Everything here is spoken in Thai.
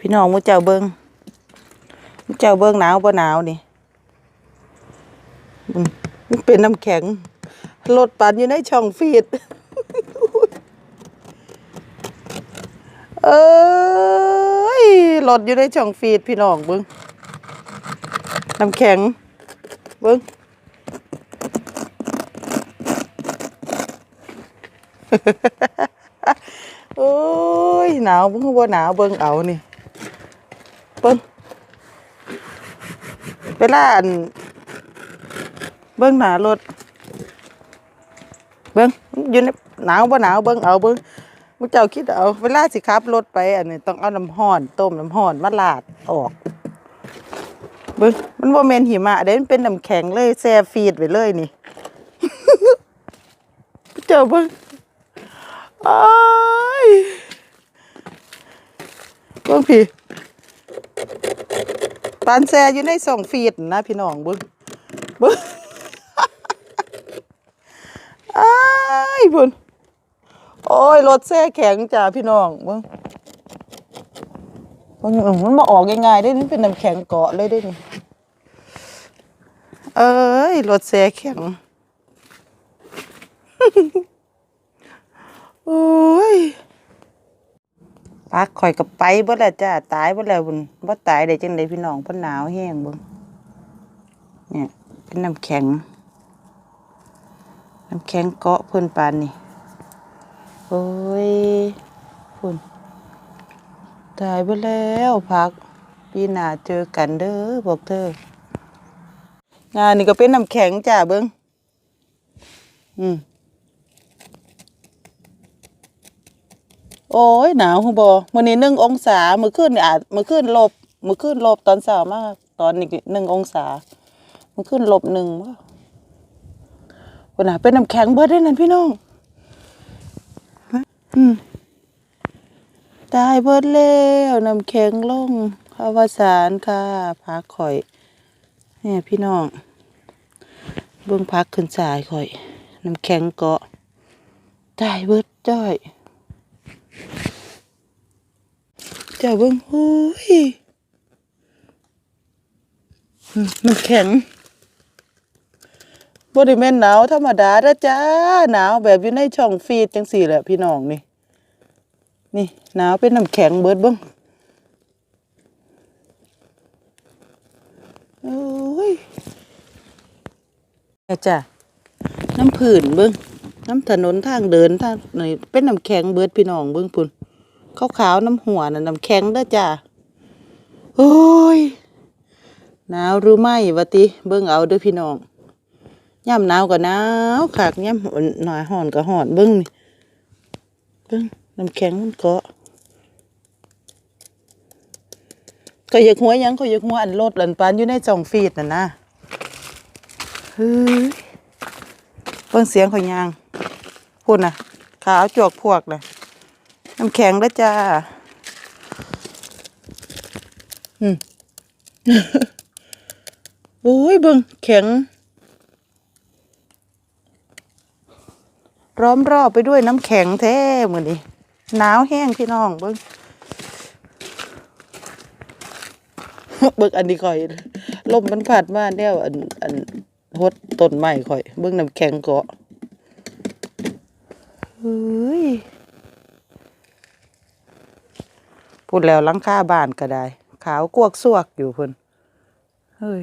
พี่น้องมูเจ้าเบิงมูเจ้าเบิงหนาวบ่หนาวนี่มมันเป็นน้ำแข็งรถปั่นอยู่ในช่องฟีดเอ้ยรถอยู่ในช่องฟีดพี่น้องเบิงน้ำแข็งเบิงโอ้ยหนาวเบิ่งบ่หนาวเบิ่งเอานี่ เบิ่งเวลาอันเบิ่งหนารถเบิ่งอยู่ในหนาวบ่หนาวเบิ่งเอาเบิ่งมุเจ้าคิดเอาเวลาสิขับรถไปอันนี้ต้องเอาน้ำร้อนต้มน้ำร้อนมาลาดออกเบิ่งมันบ่แมนหิมะเด้มันเป็นน้ำแข็งเลยแช่ฟีดไว้เลยนี่เจ้าเบิ่งอ้ายเบิ่งพี่ ปานแซอยู่ในสองฟีดนะพี่น้องบิ่งบิ่งอ้ายพุ่นโอ้ยรถแซ่แข็งจ้าพี่น้องบิ่งเบิ่งมันมาออกง่ายๆได้นี่เป็นน้ำแข็งเกาะเลยได้นี่เอ้ยรถแซ่แข็งโอ้ย ปักข่อยกับไปบ่แล้วจ้าตายบ่แล้วบุญบ่ตายได้จังไดพี่น้องเพิ่นหนาวแห้งบิ่เนี่ยเป็นน้ำแข็ง น้ำแข็งเกาะเพิ่นปานนี่โอ้ยพุ่นตายบ่แล้วพัก ปีหน้าเจอกันเด้อบอกเธองานนี่ก็เป็นน้ำแข็งจ้าเบิ่งอืม โอ้ยหนาวฮู้บ่มื้อนี้หนึ่งองศามื้อคืนนี่อาจมื้อคืนลบมื้อคืนลบตอนเช้ามาก ตอนนี้หนึ่งองศามื้อคืนลบหนึ่งบ่พุ่นน่ะเป็นน้ำแข็งเบิดเด้นั่นพี่น้องอืมตายเบิดแล้วน้ำแข็งลงอวสานค่ะพักข่อย เนี่ยพี่น้อง เบิ่งพักขึ้นสายข่อย น้ำแข็งเกาะตายเบิดจ้อย เจ้าเบิ่งโอ้ยมันแข็งบ่ได้แม่นหนาวธรรมดาเด้อจ้าหนาวแบบอยู่ในช่องฟีดจังซี่แหละพี่น้องนี่ นี่หนาวเป็นน้ำแข็งเบิดเบิ่งโอ้ยแม่จ้าน้ำผื่นเบิ่งน้ำถนนทางเดินทางนี่เป็นน้ำแข็งเบิดพี่น้องเบิ่งพุ่น ขาวๆน้ำหัวน่ะน้ำแข็งเด้อจ้าโอ้ยหนาวหรือไม่วะติเบิ่งเอาเด้อพี่น้องย่ำหนาวก็หนาวขากย่ำหน่อยห่อนก็ห่อนเบิ่งนี่เบิ่งน้ำแข็งมันเกาะก็อยากหัวยังก็อยากหัวอันรถอันปานอยู่ในจ่องฟีดน่ะนะเฮ้ยเบิ่งเสียงขายางพูดนะขาวจวกพวกน่ะ น้ำแข็งแล้วจ้าอืมโอ้ยเบิ่งแข็งร้อมรอบไปด้วยน้ำแข็งแท้เหมือนนี้หนาวแห้งพี่น้องเบิ่งเบิ่งอันนี้ข่อยลมมันพัดมาแนวอันอันหดต้นไม้ข่อย เบิ่งน้ำแข็งเกาะเฮ้ย พูดแล้วลังคาบ้านก็ได้ ขาวกวกซวกอยู่พุ่นเฮ้ย